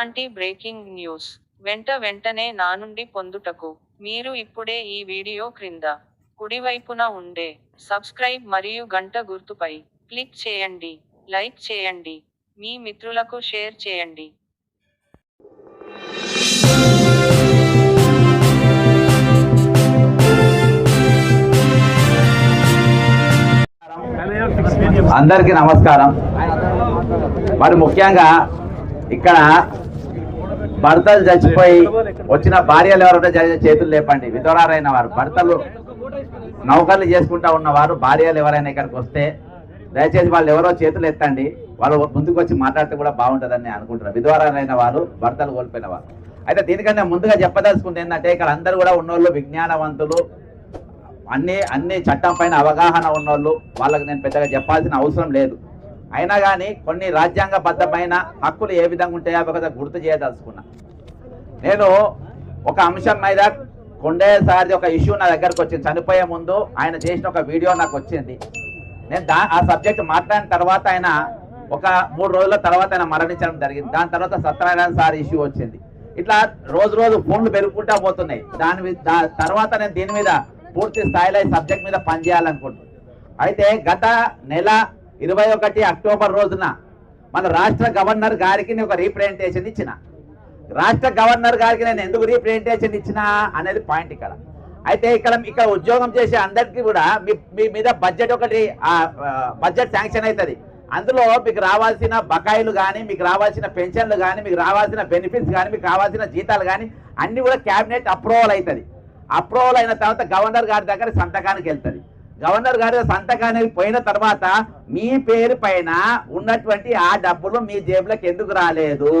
ఇలాంటి breaking news. వెంట వెంటనే నా నుండి పొందుటకు. మీరు ఇప్పుడే ఈ వీడియో క్రింద కుడివైపున ఉండే సబ్స్క్రైబ్ మరియు గంట గుర్తుపై క్లిక్ చేయండి. లైక్ చేయండి. మీ మిత్రులకు షేర్ చేయండి. అందరికీ నమస్కారం. మరి ముఖ్యంగా ఇక్కడ భర్తలు చచ్చిపోయి వచ్చిన భార్యలు ఎవరంటే జరిగిన చేతులు లేపండి. విధవరారైన వారు భర్తలు నౌకర్లు చేసుకుంటా ఉన్నవారు భార్యలు ఎవరైనా ఇక్కడికి వస్తే దయచేసి వాళ్ళు ఎవరో చేతులు ఎత్తండి. వాళ్ళు ముందుకు వచ్చి మాట్లాడితే కూడా బాగుంటుందని నేను అనుకుంటున్నాను విధవరాలైన వారు భర్తలు కోల్పోయిన వారు. అయితే దీనికంటే ముందుగా చెప్పదలుచుకుంది ఏంటంటే ఇక్కడ అందరూ కూడా ఉన్నోళ్ళు విజ్ఞానవంతులు అన్ని అన్ని చట్టం పైన అవగాహన ఉన్నోళ్ళు వాళ్ళకి నేను పెద్దగా చెప్పాల్సిన అవసరం లేదు. అయినా కానీ కొన్ని రాజ్యాంగబద్ధమైన హక్కులు ఏ విధంగా ఉంటాయో ఒక గుర్తు చేయదలుచుకున్నా. నేను ఒక అంశం మీద కొండేసారి ఒక ఇష్యూ నా దగ్గరకు వచ్చింది. చనిపోయే ముందు ఆయన చేసిన ఒక వీడియో నాకు వచ్చింది. నేను దా ఆ సబ్జెక్ట్ మాట్లాడిన తర్వాత ఆయన ఒక మూడు రోజుల తర్వాత ఆయన మరణించడం జరిగింది. దాని తర్వాత సత్యనారాయణ సార్ ఇష్యూ వచ్చింది. ఇట్లా రోజు రోజు ఫోన్లు పెరుగుకుంటా పోతున్నాయి. దాని మీద దా- తర్వాత నేను దీని మీద పూర్తి స్థాయిలో సబ్జెక్ట్ మీద పనిచేయాలనుకుంటున్నాను అయితే గత నెల ఇరవై ఒకటి అక్టోబర్ రోజున మన రాష్ట్ర గవర్నర్ గారికి నేను ఒక రీప్రజెంటేషన్ ఇచ్చిన. రాష్ట్ర గవర్నర్ గారికి నేను ఎందుకు రీప్రజెంటేషన్ ఇచ్చినా అనేది పాయింట్ ఇక్కడ. అయితే ఇక్కడ ఇక్కడ ఉద్యోగం చేసే అందరికీ కూడా మీ మీ మీద బడ్జెట్ ఒకటి బడ్జెట్ శాంక్షన్ అవుతుంది అందులో మీకు రావాల్సిన బకాయిలు కానీ మీకు రావాల్సిన పెన్షన్లు కానీ మీకు రావాల్సిన బెనిఫిట్స్ కానీ మీకు రావాల్సిన జీతాలు కానీ అన్నీ కూడా క్యాబినెట్ అప్రూవల్ అవుతుంది అప్రూవల్ అయిన తర్వాత గవర్నర్ గారి దగ్గర సంతకానికి వెళ్తుంది. గవర్నర్ గారు సంతకానికి పోయిన తర్వాత మీ పేరు పైన ఉన్నటువంటి ఆ డబ్బులు మీ జేబులోకి ఎందుకు రాలేదు?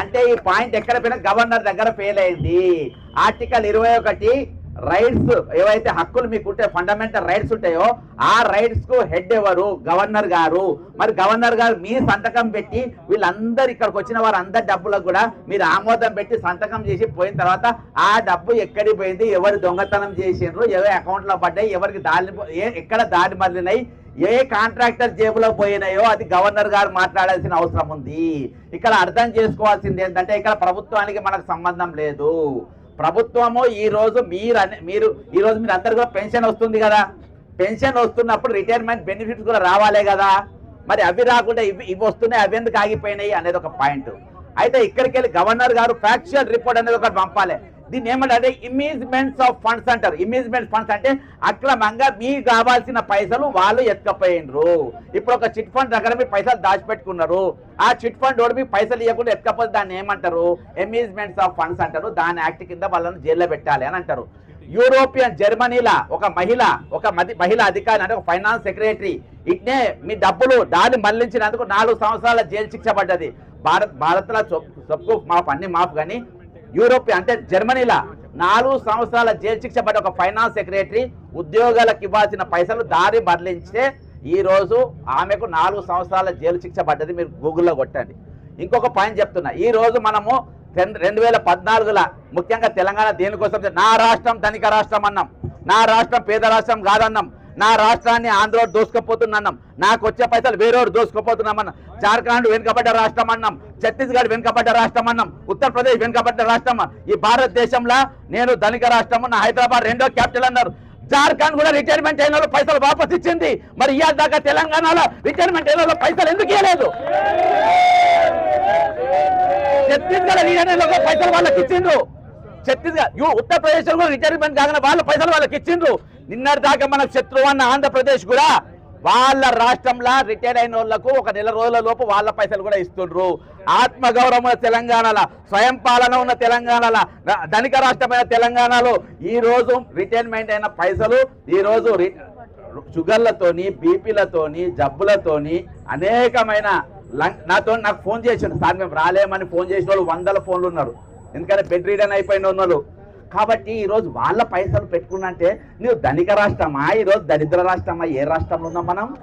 అంటే ఈ పాయింట్ ఎక్కడ పోయినా గవర్నర్ దగ్గర ఫెయిల్ అయింది. ఆర్టికల్ ఇరవై ఒకటి రైట్స్ ఏవైతే హక్కులు మీకు ఉంటే ఫండమెంటల్ రైట్స్ ఉంటాయో ఆ రైట్స్కు హెడ్ ఎవరు? గవర్నర్ గారు. మరి గవర్నర్ గారు మీ సంతకం పెట్టి వీళ్ళందరూ ఇక్కడికి వచ్చిన వారు అందరి డబ్బులకు కూడా మీరు ఆమోదం పెట్టి సంతకం చేసి పోయిన తర్వాత ఆ డబ్బు ఎక్కడికి పోయింది? ఎవరు దొంగతనం చేసిండ్రు? ఎవరి అకౌంట్లో పడ్డాయి? ఎవరికి దారి ఏ ఎక్కడ దారి మళ్ళినాయి ఏ కాంట్రాక్టర్ జేబులో పోయినాయో? అది గవర్నర్ గారు మాట్లాడాల్సిన అవసరం ఉంది. ఇక్కడ అర్థం చేసుకోవాల్సింది ఏంటంటే ఇక్కడ ప్రభుత్వానికి మనకు సంబంధం లేదు. ప్రభుత్వము ఈ రోజు మీరు మీరు ఈ రోజు మీరు అందరు కూడా పెన్షన్ వస్తుంది కదా. పెన్షన్ వస్తున్నప్పుడు రిటైర్మెంట్ బెనిఫిట్స్ కూడా రావాలే కదా. మరి అవి రాకుండా ఇవి ఇవి వస్తున్నాయి అవి ఎందుకు ఆగిపోయినాయి అనేది ఒక పాయింట్. అయితే ఇక్కడికి వెళ్ళి గవర్నర్ గారు ఫ్యాక్చువల్ రిపోర్ట్ అనేది ఒకటి పంపాలి. దీన్ని ఏమంటే ఇమేజ్మెంట్స్ ఆఫ్ ఫండ్స్ అంటారు. ఇమేజ్మెంట్ ఫండ్స్ అంటే అక్రమంగా మీకు కావాల్సిన పైసలు వాళ్ళు ఎత్తుకపోయినరు. ఇప్పుడు ఒక చిట్ ఫండ్ దగ్గర మీ పైసలు దాచిపెట్టుకున్నారు. ఆ చిట్ ఫండ్ వాడు మీకు పైసలు ఇవ్వకుండా ఎత్తుకపోతే దాన్ని ఏమంటారు? ఎమేజ్మెంట్స్ ఆఫ్ ఫండ్స్ అంటారు. దాని యాక్ట్ కింద వాళ్ళని జైల్లో పెట్టాలి అని అంటారు. యూరోపియన్ జర్మనీలా ఒక మహిళ ఒక మది- మహిళ అధికారి అంటే ఒక ఫైనాన్స్ సెక్రటరీ. ఇట్నే మీ డబ్బులు దాన్ని మళ్ళించినందుకు నాలుగు సంవత్సరాల జైలు శిక్ష పడ్డది. భారత్ భారత్లో సొప్పు మాఫ్ అన్ని మాఫ్ కానీ యూరోప్ అంటే జర్మనీలా. నాలుగు సంవత్సరాల జైలు శిక్ష పడ్డ ఒక ఫైనాన్స్ సెక్రటరీ ఉద్యోగాలకు ఇవ్వాల్సిన పైసలు దారి మరలించితే ఈరోజు ఆమెకు నాలుగు సంవత్సరాల జైలు శిక్ష పడ్డది మీరు గూగుల్లో కొట్టండి. ఇంకొక పాయింట్ చెప్తున్నా. ఈ రోజు మనము రెండు రెండు వేల పద్నాలుగుల ముఖ్యంగా తెలంగాణ దేనికోసం? నా రాష్ట్రం ధనిక రాష్ట్రం అన్నాం. నా రాష్ట్రం పేద రాష్ట్రం కాదన్నాం. నా రాష్ట్రాన్ని ఆంధ్ర దోసుకపోతున్నాం నాకు వచ్చే పైసలు వేరేవాడు దోసుకుపోతున్నామన్నాం. జార్ఖండ్ వెనుకబడ్డ రాష్ట్రం అన్నాం ఛత్తీస్గఢ్ వెనుకబడ్డ రాష్ట్రం అన్నాం ఉత్తరప్రదేశ్ వెనుకబడ్డ రాష్ట్రం ఈ భారతదేశంలో నేను ధనిక రాష్ట్రము నా హైదరాబాద్ రెండో క్యాపిటల్ అన్నారు. జార్ఖండ్ కూడా రిటైర్మెంట్ అయిన వాళ్ళు పైసలు వాపస్ ఇచ్చింది. మరి ఇవాళ దాకా తెలంగాణలో రిటైర్మెంట్ అయిన వాళ్ళు పైసలు ఎందుకు ఇవ్వలేదు? ఛత్తీస్గఢ్ పైసలు వాళ్ళకి ఇచ్చిండ్రు. ఛత్తీస్గఢ్ ఉత్తరప్రదేశ్ కూడా రిటైర్మెంట్ కాగానే వాళ్ళ పైసలు వాళ్ళకి ఇచ్చిండ్రు. నిన్నటి దాకా మన శత్రువు అన్న ఆంధ్రప్రదేశ్ కూడా వాళ్ళ రాష్ట్రంలో రిటైర్ అయిన వాళ్ళకు ఒక నెల రోజుల లోపు వాళ్ళ పైసలు కూడా ఇస్తుండ్రు. ఆత్మగౌరవం ఉన్న తెలంగాణలో స్వయం పాలన ఉన్న తెలంగాణలో ధనిక రాష్ట్రమైన తెలంగాణలో ఈ రోజు రిటైర్మెంట్ అయిన పైసలు ఈ రోజు రి- షుగర్లతోని బీపీలతోని జబ్బులతోని అనేకమైన నాతో నాకు ఫోన్ చేసిండు సార్ మేము రాలేమని ఫోన్ చేసిన వాళ్ళు వందల ఫోన్లు ఉన్నారు. ఎందుకంటే బెడ్ రీడన్ అయిపోయిన వాళ్ళు. కాబట్టి ఈరోజు వాళ్ళ పైసలు పెట్టుకున్నంటే నువ్వు ధనిక రాష్ట్రమా? ఈరోజు దరిద్ర రాష్ట్రమా? ఏ రాష్ట్రంలో ఉన్నాం మనం?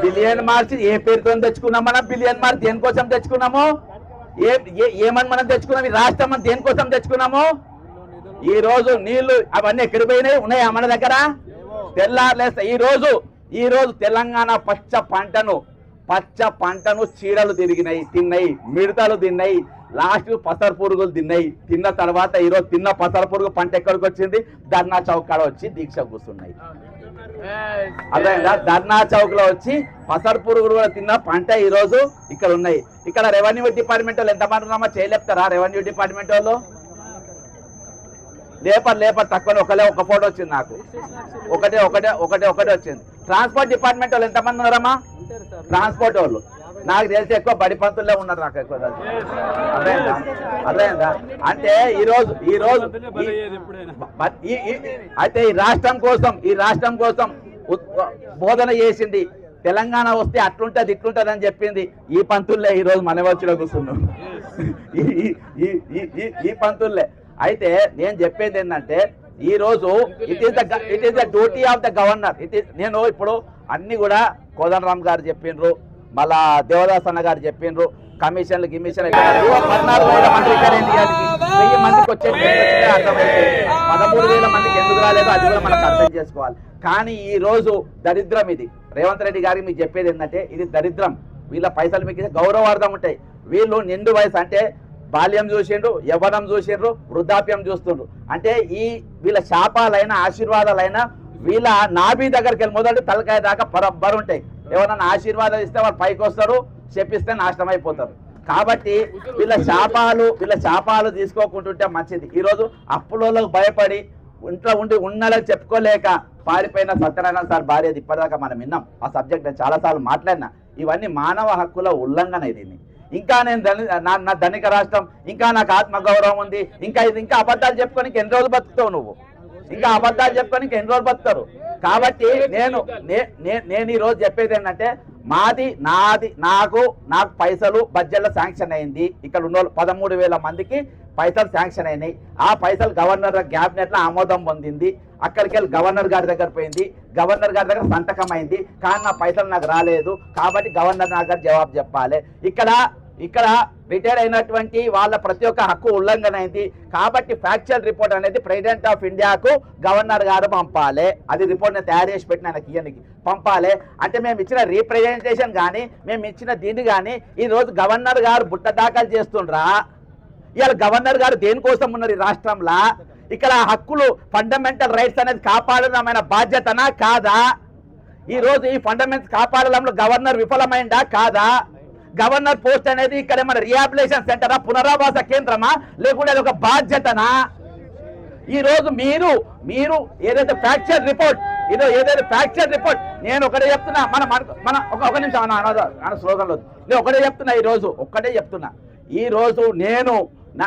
బిలియన్ మార్చి ఏ పేరుతో తెచ్చుకున్నాం మనం? బిలియన్ మార్చి దేనికోసం తెచ్చుకున్నాము? ఏ ఏ- ఏమని మనం తెచ్చుకున్నాం? ఈ రాష్ట్రం మనం దేనికోసం తెచ్చుకున్నాము? ఈ రోజు నీళ్ళు అవన్నీ ఎక్కడికి పోయినాయి? ఉన్నాయా మన దగ్గర? తెల్లారులేస్తా ఈ రోజు ఈ రోజు తెలంగాణ పచ్చ పంటను పచ్చ పంటను చీడలు తిరిగినాయి తిన్నాయి మిడతలు తిన్నాయి. లాస్ట్ పసర పురుగులు తిన్నాయి. తిన్న తర్వాత ఈరోజు తిన్న పసర పురుగు పంట ఎక్కడికి వచ్చింది? ధర్నా చౌక్ కాడ వచ్చి దీక్ష కూర్చున్నాయి. అర్థమైందా? ధర్నా చౌక్లో వచ్చి పసర పురుగులు కూడా తిన్న పంట ఈ రోజు ఇక్కడ ఉన్నాయి. ఇక్కడ రెవెన్యూ డిపార్ట్మెంట్ వాళ్ళు ఎంతమంది ఉన్నామో చేయలేపుతారా? రెవెన్యూ డిపార్ట్మెంట్ వాళ్ళు? లేపర్ లేపర్ తక్కువ ఒకలే ఒక ఫోటో వచ్చింది నాకు. ఒకటే ఒకటే ఒకటే ఒకటే వచ్చింది. ట్రాన్స్పోర్ట్ డిపార్ట్మెంట్ వాళ్ళు ఎంతమంది ఉన్నారమ్మా? ట్రాన్స్పోర్ట్ వాళ్ళు. నాకు తెలిసి ఎక్కువ బడి పంతుల్లో ఉన్నారు నాకు ఎక్కువ తెలిసి. అర్థమైందా? అర్థమైందా? అంటే ఈ రోజు ఈ రోజు అయితే ఈ రాష్ట్రం కోసం ఈ రాష్ట్రం కోసం బోధన చేసింది. తెలంగాణ వస్తే అట్లుంటది ఇట్లుంటది అని చెప్పింది ఈ పంతుల్లే ఈ రోజు మన కూర్చున్నాం ఈ ఈ పంతుల్లే అయితే నేను చెప్పేది ఏంటంటే ఈ రోజు it is the it is the duty of the governor it is నేను ఇప్పుడు అన్ని కూడా కోదండరామ్ గారు చెప్పిండ్రు మళ్ళా దేవదాస్ అన్న గారు చెప్పిండ్రు కమిషన్లు గిమిషన్లు పద్నాలుగు వేల మంది రిటైర్ వెయ్యి మందికి వచ్చే అర్థమైంది. పదమూడు వేల మందికి ఎందుకు రాలేదో అది కూడా మనకు అర్థం చేసుకోవాలి. కానీ ఈ రోజు దరిద్రం ఇది. రేవంత్ రెడ్డి గారికి మీకు చెప్పేది ఏంటంటే ఇది దరిద్రం. వీళ్ళ పైసలు మీకు గౌరవార్థం ఉంటాయి. వీళ్ళు నిండు వయసు అంటే బాల్యం చూసిండ్రు యవ్వనం చూసిండ్రు వృద్ధాప్యం చూస్తుండ్రు. అంటే ఈ వీళ్ళ శాపాలైన ఆశీర్వాదాలైన వీళ్ళ నాభి దగ్గరికి వెళ్ళి మొదలు తలకాయ దాకా పరబ్బరు ఉంటాయి. ఎవరన్నా ఆశీర్వాదం ఇస్తే వాళ్ళు పైకి వస్తారు చెప్పిస్తే నాశనం అయిపోతారు. కాబట్టి వీళ్ళ శాపాలు వీళ్ళ శాపాలు తీసుకోకుంటుంటే మంచిది. ఈరోజు అప్పులకు భయపడి ఇంట్లో ఉండి ఉన్నలకు చెప్పుకోలేక పారిపోయిన సత్యనారాయణ సార్ భార్యది ఇప్పటిదాకా మనం విన్నాం. ఆ సబ్జెక్ట్ నేను చాలాసార్లు మాట్లాడినా. ఇవన్నీ మానవ హక్కుల ఉల్లంఘన ఇది. ఇంకా నేను ధని- నా నా ధనిక రాష్ట్రం ఇంకా నాకు ఆత్మగౌరవం ఉంది ఇంకా ఇది ఇంకా అబద్ధాలు చెప్పుకొని ఎన్ని రోజులు బతుకుతావు నువ్వు? ఇంకా అబద్ధాలు చెప్పుకొని ఎన్ని రోజులు బతుకుతారు? కాబట్టి నేను నే- నే- నేను ఈ రోజు చెప్పేది ఏంటంటే మాది నాది నాకు నాకు పైసలు బడ్జెట్లో శాంక్షన్ అయింది. ఇక్కడ ఉన్న పదమూడు వేల మందికి పైసలు శాంక్షన్ అయినాయి. ఆ పైసలు గవర్నర్ క్యాబినెట్లో ఆమోదం పొందింది. అక్కడికి వెళ్ళి గవర్నర్ గారి దగ్గర పోయింది. గవర్నర్ గారి దగ్గర సంతకం అయింది. కానీ నా పైసలు నాకు రాలేదు. కాబట్టి గవర్నర్ నాకు జవాబు చెప్పాలి. ఇక్కడ ఇక్కడ రిటైర్ అయినటువంటి వాళ్ళ ప్రతి ఒక్క హక్కు ఉల్లంఘన అయింది కాబట్టి ఫ్యాక్చువల్ రిపోర్ట్ అనేది ప్రెసిడెంట్ ఆఫ్ ఇండియాకు గవర్నర్ గారు పంపాలి. అది రిపోర్ట్ నేను తయారు చేసి పెట్టిన ఆయనకి ఇయ్యనికి. పంపాలి. అంటే మేము ఇచ్చిన రీప్రజెంటేషన్ కానీ మేము ఇచ్చిన దీన్ని కానీ ఈరోజు గవర్నర్ గారు బుట్ట దాఖలు చేస్తుండ్రా. ఇవాళ గవర్నర్ గారు దేనికోసం ఉన్నారు ఈ రాష్ట్రంలో? ఇక్కడ హక్కులు ఫండమెంటల్ రైట్స్ అనేది కాపాడడమైన బాధ్యతనా? కాదా? ఈరోజు ఈ ఫండమెంటల్స్ కాపాడడంలో గవర్నర్ విఫలమైందా? కాదా? గవర్నర్ పోస్ట్ అనేది ఇక్కడ మన రిహాబిలేషన్ సెంటరా పునరావాస కేంద్రమా? లేకుంటే అది ఒక బాధ్యతనా? ఈ రోజు మీరు మీరు ఏదైతే ఫ్రాక్చర్ రిపోర్ట్ ఇదో ఏదైతే ఫ్రాక్చర్ రిపోర్ట్ నేను ఒకటే చెప్తున్నా మన మన- ఒక ఒక నిమిషం అన్న అన్న- స్లోగన్ లేదు. నేను ఒకటే చెప్తున్నా ఈ రోజు ఒక్కటే చెప్తున్నా. ఈ రోజు నేను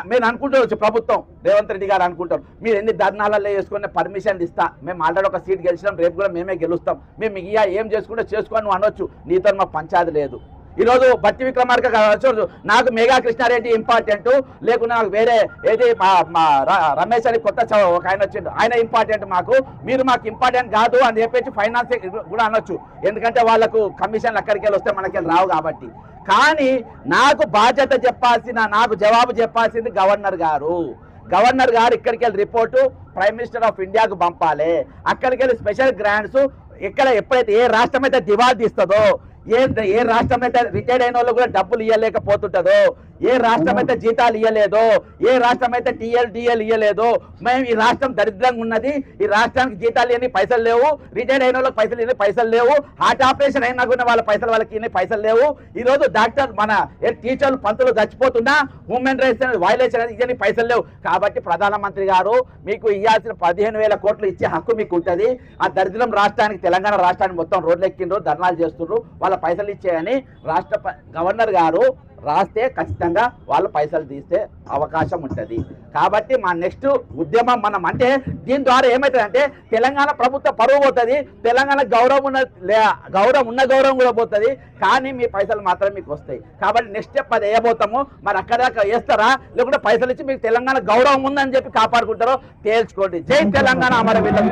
మేము అనుకుంటారు ప్రభుత్వం రేవంత్ రెడ్డి గారు అనుకుంటారు మీరు ఎన్ని ధర్నాలలో వేసుకునే పర్మిషన్ ఇస్తా మేము ఆల్రెడీ ఒక సీట్ గెలిచినాం రేపు కూడా మేమే గెలుస్తాం మేము మీకు ఏం చేసుకుంటే చేసుకోను నువ్వు అనొచ్చు నీతో మా పంచాది లేదు. ఈరోజు బట్టి విక్రమార్క కావచ్చు నాకు మేఘా కృష్ణారెడ్డి ఇంపార్టెంట్ లేకుండా నాకు వేరే ఏది మా మా ర- రమేష్ అని కొత్త ఒక ఆయన వచ్చిండు. ఆయన ఇంపార్టెంట్ మాకు. మీరు మాకు ఇంపార్టెంట్ కాదు అని చెప్పేసి ఫైనాన్స్ కూడా అనొచ్చు. ఎందుకంటే వాళ్ళకు కమిషన్లు అక్కడికి వెళ్ళి వస్తే మనకి రావు కాబట్టి. కానీ నాకు బాధ్యత చెప్పాల్సిన నాకు జవాబు చెప్పాల్సింది గవర్నర్ గారు. గవర్నర్ గారు ఇక్కడికి వెళ్ళి రిపోర్టు ప్రైమ్ మినిస్టర్ ఆఫ్ ఇండియాకు పంపాలి. అక్కడికి వెళ్ళి స్పెషల్ గ్రాంట్స్ ఇక్కడ ఎప్పుడైతే ఏ రాష్ట్రం అయితే దివాళ తీస్తుందో ఏ ఏ రాష్ట్రం అయితే రిటైర్డ్ అయిన వాళ్ళు కూడా డబ్బులు ఇవ్వలేకపోతుంటుందో ఏ రాష్ట్రం అయితే జీతాలు ఇవ్వలేదో ఏ రాష్ట్రం అయితే టీఎల్ డిఎల్ ఇవ్వలేదో మేము ఈ రాష్ట్రం దరిద్రంగా ఉన్నది. ఈ రాష్ట్రానికి జీతాలు ఇవ్వని పైసలు లేవు. రిటైర్డ్ అయిన వాళ్ళకి పైసలు ఇవ్వని పైసలు లేవు. హార్ట్ ఆపరేషన్ అయినా కూడా వాళ్ళ పైసలు వాళ్ళకి ఇవ్వని పైసలు లేవు. ఈ రోజు డాక్టర్ మన టీచర్లు పంతులు చచ్చిపోతున్నా హ్యూమన్ రైట్స్ వైలేషన్ అనేది ఇవన్నీ పైసలు లేవు. కాబట్టి ప్రధానమంత్రి గారు మీకు ఇవ్వాల్సిన పదిహేను వేల కోట్లు ఇచ్చే హక్కు మీకు ఉంటుంది. ఆ దరిద్రం రాష్ట్రానికి తెలంగాణ రాష్ట్రానికి మొత్తం రోడ్లు ఎక్కిండ్రు ధర్నాలు చేస్తుండ్రు. వాళ్ళ పైసలు ఇచ్చేయని రాష్ట్ర ప- గవర్నర్ గారు రాస్తే ఖచ్చితంగా వాళ్ళు పైసలు తీస్తే అవకాశం ఉంటుంది. కాబట్టి మా నెక్స్ట్ ఉద్యమం మనం అంటే దీని ద్వారా ఏమవుతుందంటే తెలంగాణ ప్రభుత్వ పరువు పోతుంది తెలంగాణ గౌరవం ఉన్న లే- గౌరవం ఉన్న గౌరవం కూడా పోతుంది కానీ మీ పైసలు మాత్రం మీకు వస్తాయి. కాబట్టి నెక్స్ట్ స్టెప్ అది వేయబోతాము మరి అక్కడ దాకా వేస్తారా? లేకుంటే పైసలు ఇచ్చి మీకు తెలంగాణ గౌరవం ఉందని చెప్పి కాపాడుకుంటారో తేల్చుకోండి. జై తెలంగాణ అమర వీళ్ళకి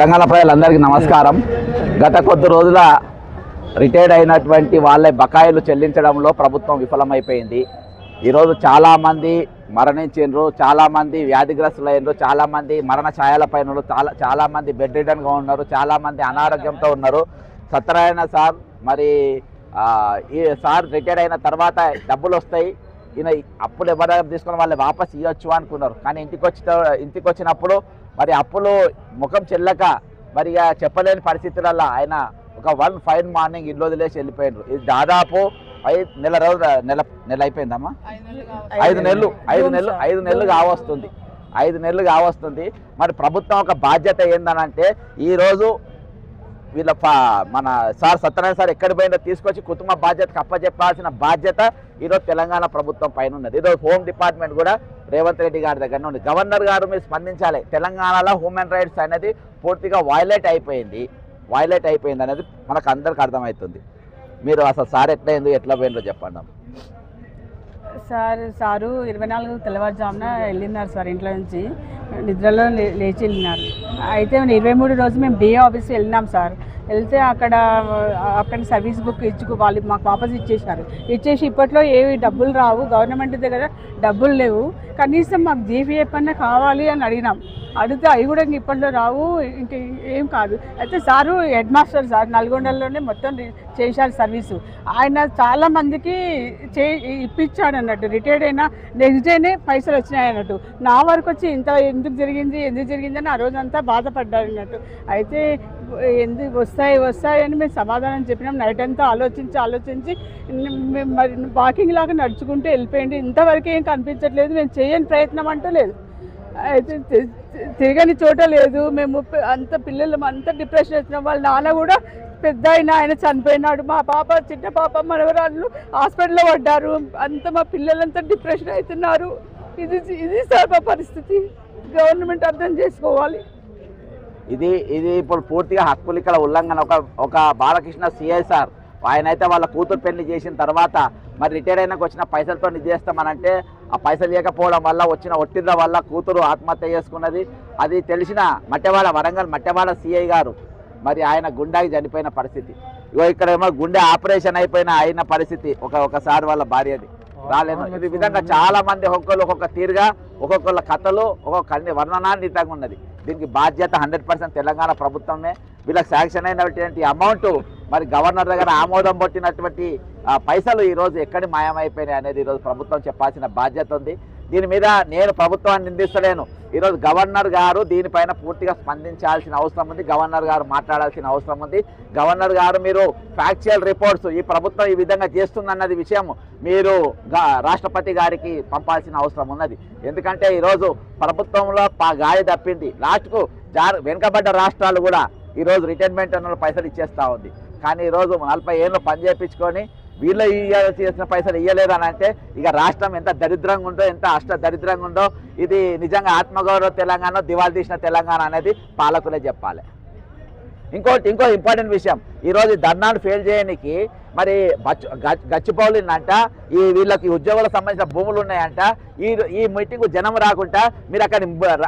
తెలంగాణ ప్రజలందరికీ నమస్కారం. గత కొద్ది రోజుల రిటైర్డ్ అయినటువంటి వాళ్ళ బకాయిలు చెల్లించడంలో ప్రభుత్వం విఫలమైపోయింది. ఈరోజు చాలామంది మరణించిండ్రు చాలామంది వ్యాధిగ్రస్తులైనరు చాలామంది మరణ ఛాయలపైన ఉన్నారు, చాలా చాలామంది బెడ్ రిటర్న్గా ఉన్నారు చాలామంది అనారోగ్యంతో ఉన్నారు. సత్యనారాయణ సార్ మరి ఈ సార్ రిటైర్ అయిన తర్వాత డబ్బులు వస్తాయి ఈయన అప్పులు ఎవరైనా తీసుకుని వాళ్ళు వాపస్ ఇవ్వచ్చు అనుకున్నారు. కానీ ఇంటికి వచ్చిన ఇంటికి వచ్చినప్పుడు మరి అప్పులు ముఖం చెల్లక మరి ఇక చెప్పలేని పరిస్థితులలో ఆయన ఒక వన్ ఫైవ్ మార్నింగ్ ఇల్లు వదిలేసి వెళ్ళిపోయినారు ఇది దాదాపు ఐదు నెల రోజులు నెల నెల అయిపోయిందమ్మా? ఐదు నెలలు ఐదు నెలలు ఐదు నెలలు కావస్తుంది. ఐదు నెలలు కావస్తుంది. మరి ప్రభుత్వం ఒక బాధ్యత ఏందనంటే ఈరోజు వీళ్ళ మన సార్ సత్యనారాయణ సార్ ఎక్కడి పోయిందో తీసుకొచ్చి కుటుంబ బాధ్యతకు అప్పచెప్పాల్సిన బాధ్యత ఈరోజు తెలంగాణ ప్రభుత్వం పైన ఉన్నది. ఈరోజు హోమ్ డిపార్ట్మెంట్ కూడా రేవంత్ రెడ్డి గారి దగ్గర ఉంది. గవర్నర్ గారు మీరు స్పందించాలి. తెలంగాణలో హ్యూమన్ రైట్స్ అనేది పూర్తిగా వైలేట్ అయిపోయింది. వైలేట్ అయిపోయింది అనేది మనకు అందరికి అర్థమవుతుంది. మీరు అసలు సార్ ఎట్లా ఎందుకు ఎట్లా పోయిందో చెప్పండి సార్ సారు ఇరవై నాలుగు తెల్లవారుజామున వెళ్ళినారు సార్ ఇంట్లో నుంచి. నిద్రలో లేచి వెళ్ళినారు అయితే ఇరవై మూడు రోజు మేము డిఏ ఆఫీస్కి వెళ్ళినాం సార్. వెళ్తే అక్కడ అక్కడ సర్వీస్ బుక్ ఇచ్చుకు వాళ్ళు మాకు వాపస్ ఇచ్చేసినారు ఇచ్చేసి ఇప్పట్లో ఏవి డబ్బులు రావు. గవర్నమెంట్ దగ్గర డబ్బులు లేవు. కనీసం మాకు జీపీఏ పన్న కావాలి అని అడిగినాం. అడిగితే అవి కూడా ఇంక ఇప్పట్లో రావు. ఇంక ఏం కాదు. అయితే సారు హెడ్ మాస్టర్ సార్ నల్గొండలోనే మొత్తం రి- చేశారు సర్వీసు. ఆయన చాలా మందికి చే ఇప్పించాడు అన్నట్టు రిటైర్డ్ అయినా నెక్స్ట్ డేనే పైసలు వచ్చినాయి అన్నట్టు నా వరకు వచ్చి ఇంత ఎందుకు జరిగింది ఎందుకు జరిగింది అని ఆ రోజంతా బాధపడ్డారు అన్నట్టు. అయితే ఎందుకు వస్తాయి వస్తాయి అని మేము సమాధానం చెప్పినాం. నైట్ అంతా ఆలోచించి ఆలోచించి మరి వాకింగ్ లాగా నడుచుకుంటూ వెళ్ళిపోయింది. ఇంతవరకు ఏం కనిపించట్లేదు. మేము చేయని ప్రయత్నం అంటూ లేదు. అయితే తిరగని చోట లేదు. మేము అంత పిల్లలు అంత డిప్రెషన్ వచ్చినాం వాళ్ళ నాన్న కూడా పెద్ద అయిన ఆయన చనిపోయినాడు. మా పాప చిన్న పాప మనవరాళ్ళు హాస్పిటల్లో పడ్డారు. అంత మా పిల్లలంతా డిప్రెషన్ అవుతున్నారు. ఇది ఇది సార్ మా పరిస్థితి. గవర్నమెంట్ అర్థం చేసుకోవాలి. ఇది ఇది ఇప్పుడు పూర్తిగా హక్కులు ఇక్కడ ఉల్లంఘన. ఒక ఒక బాలకృష్ణ సిఐసార్ ఆయన అయితే వాళ్ళ కూతురు పెళ్ళి చేసిన తర్వాత మరి రిటైర్ అయినాక వచ్చిన పైసలతో చేస్తామనంటే ఆ పైసలు లేకపోవడం వల్ల వచ్చిన ఒత్తిళ్ళ వల్ల కూతురు ఆత్మహత్య చేసుకున్నది. అది తెలిసిన మట్టెవాడ వరంగల్ మట్టెవాడ సిఐ గారు. మరి ఆయన గుండాకి చనిపోయిన పరిస్థితి. ఇగో ఇక్కడ ఏమో గుండె ఆపరేషన్ అయిపోయిన అయిన పరిస్థితి. ఒక ఒకసారి వాళ్ళ భార్యది. రాలేదు ఈ విధంగా చాలా మంది ఒక్కొక్కరు ఒక్కొక్క తీరుగా ఒక్కొక్కళ్ళ కథలు ఒక్కొక్క అన్ని వర్ణనాన్వితంగా ఉన్నది. దీనికి బాధ్యత హండ్రెడ్ పర్సెంట్ తెలంగాణ ప్రభుత్వమే. వీళ్ళకి శాంక్షన్ అయినటువంటి అమౌంట్ మరి గవర్నర్ దగ్గర ఆమోదం పట్టినటువంటి పైసలు ఈరోజు రోజు ఎక్కడి మాయమైపోయినాయి అనేది ఈరోజు ప్రభుత్వం చెప్పాల్సిన బాధ్యత ఉంది. దీని మీద నేను ప్రభుత్వాన్ని నిందిస్తలేను. ఈరోజు గవర్నర్ గారు దీనిపైన పూర్తిగా స్పందించాల్సిన అవసరం ఉంది. గవర్నర్ గారు మాట్లాడాల్సిన అవసరం ఉంది. గవర్నర్ గారు మీరు ఫ్యాక్చువల్ రిపోర్ట్స్ ఈ ప్రభుత్వం ఈ విధంగా చేస్తుందన్నది విషయం మీరు రాష్ట్రపతి గారికి పంపాల్సిన అవసరం ఉన్నది. ఎందుకంటే ఈరోజు ప్రభుత్వంలో పా- గాడి తప్పింది. లాస్ట్కు జార్ వెనుకబడ్డ రాష్ట్రాలు కూడా ఈరోజు రిటైర్మెంట్ అన్న పైసలు ఇచ్చేస్తూ ఉంది. కానీ ఈరోజు నలభై ఏళ్ళు పని చేయించుకొని వీళ్ళు చేసిన పైసలు ఇవ్వలేదని అంటే ఇక రాష్ట్రం ఎంత దరిద్రంగా ఉందో ఎంత అష్ట దరిద్రంగా ఉందో ఇది నిజంగా ఆత్మగౌరవ తెలంగాణ దివాళి తీసిన తెలంగాణ అనేది పాలకులే చెప్పాలి. ఇంకోటి ఇంకో ఇంపార్టెంట్ విషయం ఈరోజు ధర్నాను ఫెయిల్ చేయడానికి మరి గచ్చిపౌలినంట ఈ వీళ్ళకి ఉద్యోగులకు సంబంధించిన భూములు ఉన్నాయంట ఈ ఈ మీటింగ్ జనం రాకుండా మీరు అక్కడ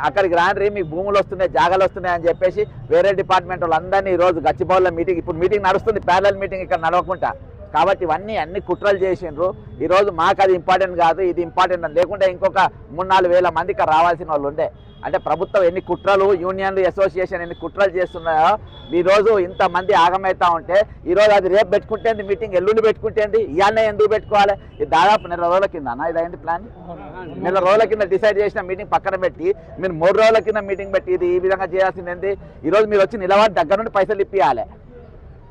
అక్కడికి రాండ్రి మీకు భూములు వస్తున్నాయి జాగాలు వస్తున్నాయి అని చెప్పేసి వేరే డిపార్ట్మెంట్ వాళ్ళందరినీ ఈ రోజు మీటింగ్ ఇప్పుడు మీటింగ్ నడుస్తుంది ప్యారల్ మీటింగ్ ఇక్కడ నడవకుండా. కాబట్టి ఇవన్నీ అన్ని కుట్రలు చేసిండ్రు. ఈరోజు మాకు అది ఇంపార్టెంట్ కాదు ఇది ఇంపార్టెంట్ అని. లేకుంటే ఇంకొక మూడు నాలుగు వేల మందికి రావాల్సిన వాళ్ళు ఉండే. అంటే ప్రభుత్వం ఎన్ని కుట్రలు యూనియన్లు అసోసియేషన్ ఎన్ని కుట్రలు చేస్తున్నాయో ఈరోజు ఇంతమంది ఆగమవుతా ఉంటే ఈరోజు అది రేపు పెట్టుకుంటేంది మీటింగ్ ఎల్లుండి పెట్టుకుంటేంది ఇవన్నీ ఎందుకు పెట్టుకోవాలి? ఇది దాదాపు నెల రోజుల కింద అన్న ఇదైంది ప్లాన్ నెల రోజుల కింద డిసైడ్ చేసిన మీటింగ్ పక్కన పెట్టి మీరు మూడు రోజుల కింద మీటింగ్ పెట్టి ఇది ఈ విధంగా చేయాల్సింది ఏంది? ఈరోజు మీరు వచ్చి నిలబడి దగ్గర నుండి పైసలు ఇప్పియాలి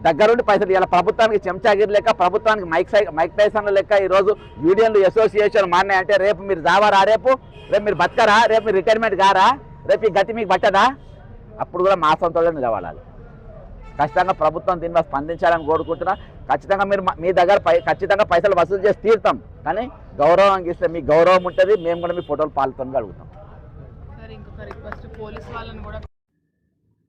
దగ్గరుండి పైసలు ఇవ్వాలి ప్రభుత్వానికి చెంచాగిరి లెక్క ప్రభుత్వానికి మైక్ సై మైక్ టైసన్ల లెక్క ఈరోజు యూనియన్లు అసోసియేషన్ మానే అంటే రేపు మీరు జావారా రేపు? రేపు మీరు బతకరా? రేపు మీరు రిటైర్మెంట్ కారా? రేపు ఈ గతి మీకు పట్టదా? అప్పుడు కూడా మా సొంతంలో నిలబడాలి. ఖచ్చితంగా ప్రభుత్వం దీని మీద స్పందించాలని కోరుకుంటున్నా. ఖచ్చితంగా మీరు మా- మీ దగ్గర పై ఖచ్చితంగా పైసలు వసూలు చేసి తీరుతాం. కానీ గౌరవం ఇస్తే మీ గౌరవం ఉంటుంది. మేము కూడా మీ ఫోటోలు పాల్గొని అడుగుతాం సార్ ఇంకొక రిక్వెస్ట్ పోలీస్ వాళ్ళని కూడా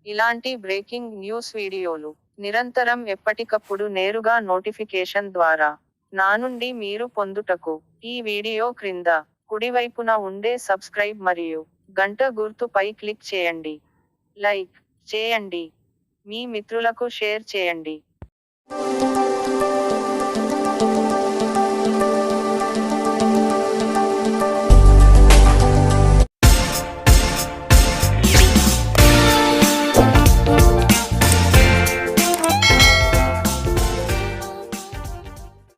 ఇలాంటి బ్రేకింగ్ న్యూస్ వీడియోలు నిరంతరం ఎప్పటికప్పుడు నేరుగా నోటిఫికేషన్ ద్వారా నా నుండి మీరు పొందుటకు ఈ వీడియో క్రింద కుడివైపున ఉండే సబ్స్క్రైబ్ మరియు గంట గుర్తుపై క్లిక్ చేయండి. లైక్ చేయండి. మీ మిత్రులకు షేర్ చేయండి.